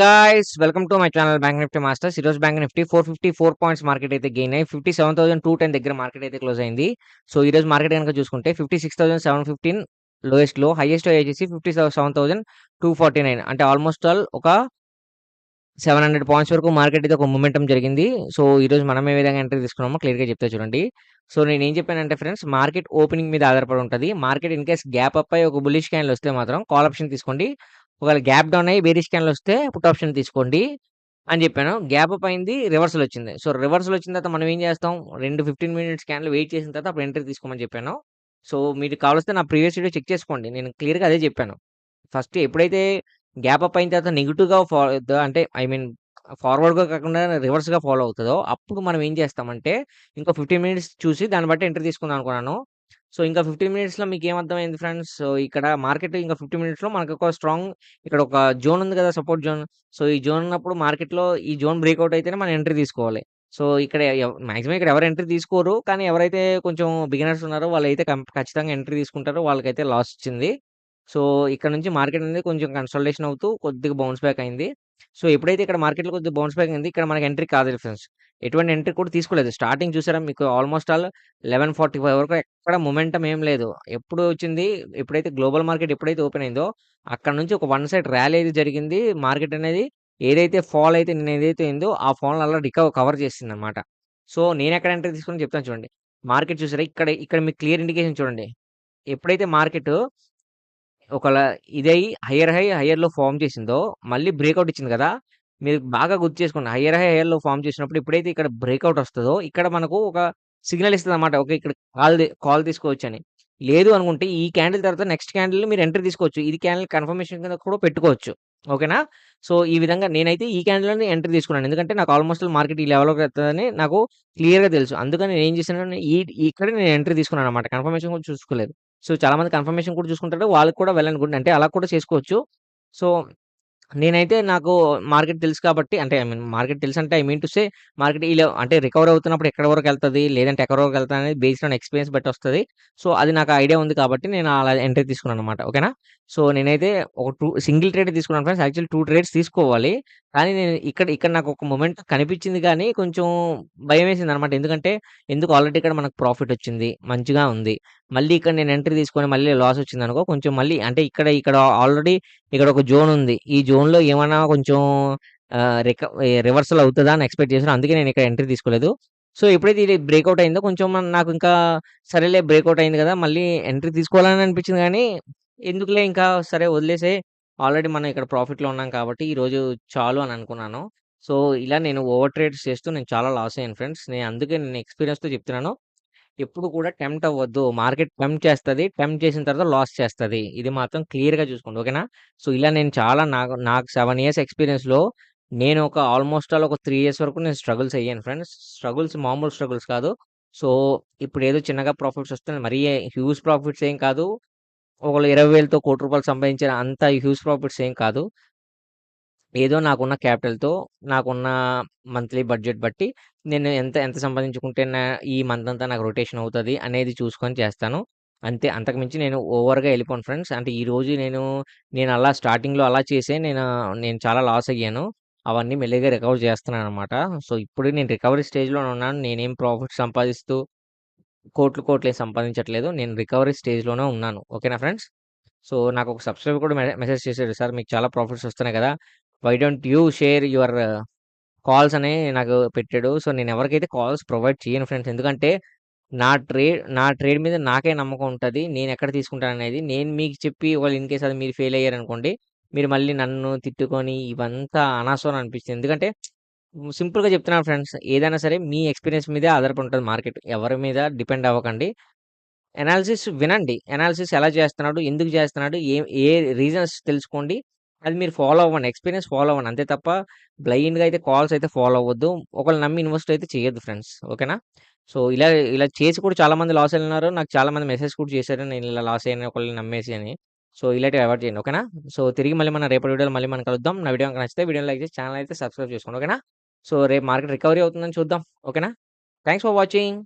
Guys welcome to my channel bank Nifty masters ఈరోజు bank Nifty four fifty four points market అయితే gain అయ్యి fifty seven thousand two ten దగ్గర market అయితే close అయింది. So ఈ రోజు మార్కెట్ కనుక చూసుకుంటే fifty six thousand seven fifteen లోయెస్ట్లో highest వచ్చేసి fifty seven thousand two forty nine అంటే ఆల్మోస్ట్ ఆల్ ఒక సెవెన్ హండ్రెడ్ పాయింట్స్ వరకు మార్కెట్ అయితే ఒక మూమెంటం జరిగింది. సో ఈ రోజు మనం ఏ విధంగా ఎంట్రీ తీసుకున్నామో క్లియర్గా చెప్తే చూడండి. సో నేను ఏం చెప్పానంటే ఫ్రెండ్స్ మార్కెట్ ఓపెనింగ్ మీద ఆధారపడి ఉంటుంది. Market in case gap up అయ్యి ఒక బుల్లిష్ క్యాన్లు వస్తే మాత్రం కాల్ ఆప్షన్ తీసుకోండి. ఒకవేళ గ్యాప్ డౌన్ అయ్యి బేరిష్ క్యాన్లు వస్తే పుట్ ఆప్షన్ తీసుకోండి అని చెప్పాను. గ్యాప్ అప్ అయింది రివర్సల్ వచ్చింది. సో రివర్సల్ వచ్చిన తర్వాత మనం ఏం చేస్తాం? రెండు ఫిఫ్టీన్ మినిట్స్ క్యాన్లు వెయిట్ చేసిన తర్వాత అప్పుడు ఎంట్రీ తీసుకోమని చెప్పాను. సో మీరు కావాల్స్తే నా ప్రీవియస్ వీడియో చెక్ చేసుకోండి. నేను క్లియర్గా అదే చెప్పాను. ఫస్ట్ ఎప్పుడైతే గ్యాప్ అప్ అయిన తర్వాత నెగిటివ్గా ఫా అంటే ఐ మీన్ ఫార్వర్డ్గా కాకుండా రివర్స్గా ఫాలో అవుతుందో అప్పుడు మనం ఏం చేస్తామంటే ఇంకా ఫిఫ్టీన్ మినిట్స్ చూసి దాన్ని బట్టి ఎంట్రీ తీసుకుందాం అనుకున్నాను. సో ఇంకా ఫిఫ్టీన్ మినిట్స్లో మీకు ఏమర్థమైంది ఫ్రెండ్స్? సో ఇక్కడ మార్కెట్ ఇంకా ఫిఫ్టీన్ మినిట్స్లో మనకు ఒక స్ట్రాంగ్ ఇక్కడ ఒక జోన్ ఉంది కదా సపోర్ట్ జోన్. సో ఈ జోన్ ఉన్నప్పుడు మార్కెట్లో ఈ జోన్ బ్రేక్అవుట్ అయితేనే మనం ఎంట్రీ తీసుకోవాలి. సో ఇక్కడ మాక్సిమం ఇక్కడ ఎవరు ఎంట్రీ తీసుకోరు కానీ ఎవరైతే కొంచెం బిగినర్స్ ఉన్నారో వాళ్ళైతే ఖచ్చితంగా ఎంట్రీ తీసుకుంటారో వాళ్ళకైతే లాస్ వచ్చింది. సో ఇక్కడ నుంచి మార్కెట్ అనేది కొంచెం కన్సల్టేషన్ అవుతూ కొద్దిగా బౌన్స్ బ్యాక్ అయింది. సో ఎప్పుడైతే ఇక్కడ మార్కెట్లో కొద్దిగా బౌన్స్ బ్యాక్ అయింది ఇక్కడ మనకి ఎంట్రీ కాదు ఫ్రెండ్స్ ఎటువంటి ఎంట్రీ కూడా తీసుకోలేదు. స్టార్టింగ్ చూసారా మీకు almost all eleven forty five వరకు ఎక్కడ మొమెంటం ఏం లేదు. ఎప్పుడు వచ్చింది ఎప్పుడైతే గ్లోబల్ మార్కెట్ ఎప్పుడైతే ఓపెన్ అయిందో అక్కడ నుంచి ఒక వన్ సైడ్ ర్యాలీ అయితే జరిగింది. మార్కెట్ అనేది ఏదైతే ఫాల్ అయితే నేను ఏదైతే అయిందో ఆ ఫాల్ అలా రికవర్ కవర్ చేసింది అనమాట సో నేను ఎక్కడ ఎంట్రీ తీసుకుని చెప్తాను చూడండి. మార్కెట్ చూసారా ఇక్కడ ఇక్కడ మీకు క్లియర్ ఇండికేషన్ చూడండి. ఎప్పుడైతే మార్కెట్ ఒకలా ఇదై హయ్యర్ హై హయ్యర్‌లో ఫార్మ్ చేసిందో, మళ్ళీ బ్రేకౌట్ ఇచ్చింది కదా! మీరు బాగా గుర్తు చేసుకోండి. హయ్యర్ హై హయ్యర్‌లో ఫార్మ్ చేసినప్పుడు ఎప్పుడైతే ఇక్కడ బ్రేకౌట్ వస్తదో, ఇక్కడ మనకు ఒక సిగ్నల్ ఇస్తదనమాట. ఓకే. ఇక్కడ కాల్ ది కాల్ తీసుకోవచ్చని. లేదు అనుకుంటే ఈ క్యాండిల్ తర్వాత నెక్స్ట్ క్యాండిల్‌ని మీరు ఎంట్రీ తీసుకోవచ్చు. ఇది క్యాండిల్ కన్ఫర్మేషన్ కింద కూడా పెట్టుకోవచ్చు. ఓకేనా? సో, ఈ విధంగా నేనైతే ఈ క్యాండిల్‌లోనే ఎంట్రీ తీసుకున్నాను. ఎందుకంటే నాకు ఆల్మోస్ట్ మార్కెట్ ఈ లెవెల్‌లోకి వెళ్తదని నాకు క్లియర్‌గా తెలుసు. అందుకని నేనేం చేశాను, ఈ ఇక్కడే నేను ఎంట్రీ తీసుకున్నాననమాట. కన్ఫర్మేషన్ కూడా చూసుకోలేదు. సో, చాలామంది కన్ఫర్మేషన్ కూడా చూసుకుంటారు. వాళ్ళకి కూడా వెల్ అంటే అలా కూడా చేసుకోవచ్చు. సో, నేనైతే నాకు మార్కెట్ తెలుసు కాబట్టి అంటే ఐ మీన్ మార్కెట్ తెలుసు అంటే I mean to say market ఇలా అంటే రికవర్ అవుతున్నప్పుడు ఎక్కడ వరకు వెళ్తుంది లేదంటే ఎక్కడ వరకు వెళ్తది అనేది బేస్డ్ ఆన్ ఎక్స్‌పీరియన్స్ బట్టి వస్తుంది సో, అది నాకు ఐడియా ఉంది కాబట్టి నేను అలా ఎంట్రీ తీసుకున్నాను అనమాట ఓకేనా? సో, నేనైతే ఒక టూ సింగిల్ ట్రేడ్ తీసుకున్నాను ఫ్రెండ్స్. యాక్చువల్ టూ ట్రేడ్స్ తీసుకోవాలి. కానీ నేను ఇక్కడ ఇక్కడ నాకు ఒక మూమెంట్ కనిపించింది కానీ కొంచెం భయం వేసింది అనమాట ఎందుకంటే ఎందుకు ఆల్రెడీ ఇక్కడ మనకు ప్రాఫిట్ వచ్చింది. మంచిగా ఉంది. మళ్ళీ ఇక్కడ నేను ఎంట్రీ తీసుకొని మళ్ళీ లాస్ వచ్చింది అనుకో కొంచెం మళ్ళీ అంటే ఇక్కడ ఇక్కడ ఆల్రెడీ ఇక్కడ ఒక జోన్ ఉంది. ఈ జోన్‌లో ఏమైనా కొంచెం రిక రివర్సల్ అవుతుందా అని ఎక్స్‌పెక్ట్ చేశాను. అందుకే నేను ఇక్కడ ఎంట్రీ తీసుకోలేదు. సో, ఎప్పుడైతే ఇది బ్రేక్అవుట్ అయిందో కొంచెం నాకు ఇంకా సరేలే బ్రేక్అవుట్ అయింది కదా! మళ్ళీ ఎంట్రీ తీసుకోవాలని అనిపించింది కానీ ఎందుకులే ఇంకా సరే వదిలేసే ఆల్రెడీ మనం ఇక్కడ ప్రాఫిట్‌లో ఉన్నాం కాబట్టి ఈరోజు చాలు అని అనుకున్నాను. సో, ఇలా నేను ఓవర్ ట్రేడ్స్ చేస్తూ నేను చాలా లాస్ అయ్యాను ఫ్రెండ్స్. నేను అందుకే నేను ఎక్స్‌పీరియన్స్‌తో చెప్తున్నాను. ఎప్పుడు కూడా టెంప్ట్ అవ్వద్దు. మార్కెట్ టెంప్ట్ చేస్తుంది టెంప్ట్ చేసిన తర్వాత లాస్ చేస్తుంది ఇది మాత్రం క్లియర్‌గా చూసుకోండి. ఓకేనా? సో, ఇలా నేను చాలా నాకు నాకు సెవెన్ ఇయర్స్ ఎక్స్‌పీరియన్స్‌లో నేను ఒక ఆల్మోస్ట్ ఆల్ ఒక త్రీ ఇయర్స్ వరకు నేను స్ట్రగుల్స్ అయ్యాను ఫ్రెండ్స్. స్ట్రగుల్స్ మామూలు స్ట్రగుల్స్ కాదు. సో, ఇప్పుడేదో చిన్నగా ప్రాఫిట్స్ వస్తున్నాయి. మరీ హ్యూజ్ ప్రాఫిట్స్ ఏం కాదు. ఒకళ్ళు 20,000తో కోటి రూపాయలు సంపాదించిన అంత హ్యూజ్ ప్రాఫిట్స్ ఏం కాదు. ఏదో నాకున్న క్యాపిటల్‌తో, నాకున్న మంత్లీ బడ్జెట్ బట్టి నేను ఎంత ఎంత సంపాదించుకుంటే నా ఈ మంత్ అంతా నాకు రొటేషన్ అవుతుంది అనేది చూసుకొని చేస్తాను. అంతే. అంతకుమించి నేను ఓవర్‌గా వెళ్ళిపోను ఫ్రెండ్స్. అంటే ఈరోజు నేను నేను అలా స్టార్టింగ్‌లో అలా చేసే నేను నేను చాలా లాస్ అయ్యాను. అవన్నీ మెల్లిగా రికవర్ చేస్తున్నాననమాట. సో, ఇప్పుడు నేను రికవరీ స్టేజ్‌లోనే ఉన్నాను. నేనేం ప్రాఫిట్ సంపాదిస్తూ కోట్లు కోట్లు ఏం సంపాదించట్లేదు. నేను రికవరీ స్టేజ్‌లోనే ఉన్నాను. ఓకేనా ఫ్రెండ్స్? సో, నాకు ఒక సబ్‌స్క్రైబర్ కూడా మెసేజ్ చేసాడు. సార్ మీకు చాలా ప్రాఫిట్స్ వస్తున్నాయి కదా! Why don't you share your calls అని నాకు పెట్టాడు. సో, నేను ఎవరికైతే కాల్స్ ప్రొవైడ్ చేయను ఫ్రెండ్స్. ఎందుకంటే నా ట్రేడ్ నా ట్రేడ్ మీద నాకే నమ్మకం ఉంటుంది నేను ఎక్కడ తీసుకుంటాను అనేది నేను మీకు చెప్పి వాళ్ళు ఇన్ కేస్ అది మీరు ఫెయిల్ అయ్యారనుకోండి. మీరు మళ్ళీ నన్ను తిట్టుకొని ఇవంతా అనవసరం అనిపిస్తుంది. ఎందుకంటే సింపుల్‌గా చెప్తున్నాను ఫ్రెండ్స్. ఏదైనా సరే మీ ఎక్స్‌పీరియన్స్ మీదే ఆధారపడి ఉంటుంది మార్కెట్. ఎవరి మీద డిపెండ్ అవ్వకండి. అనాలిసిస్ వినండి. అనాలిసిస్ ఎలా చేస్తున్నాడు? ఎందుకు చేస్తున్నాడు? ఏ ఏ రీజన్స్ తెలుసుకోండి. అది మీరు ఫాలో అవ్వండి. ఎక్స్‌పీరియన్స్ ఫాలో అవ్వండి. అంతే తప్ప బ్లైండ్‌గా అయితే కాల్స్ అయితే ఫాలో అవ్వద్దు. ఒకళ్ళని నమ్మి ఇన్వెస్ట్ అయితే చేయొద్దు ఫ్రెండ్స్. ఓకేనా? సో, ఇలా ఇలా చేసి కూడా చాలామంది లాస్ అయినారు. నాకు చాలామంది మెసేజ్ కూడా చేశారు. నేను ఇలా లాస్ అయ్యాను ఒకళ్ళని నమ్మేసి అని. సో, ఇలాంటివి అవాయిడ్ చేయండి. ఓకేనా? సో, తిరిగి మళ్ళీ మన రేపటి వీడియోలో మళ్ళీ మనం కలుద్దాం. నా వీడియో గనుక నచ్చితే వీడియోని లైక్ చేసి ఛానెల్ అయితే సబ్‌స్క్రైబ్ చేసుకోండి. ఓకేనా? సో, రేపు మార్కెట్ రికవరీ అవుతుందని చూద్దాం. ఓకేనా? Thanks for watching.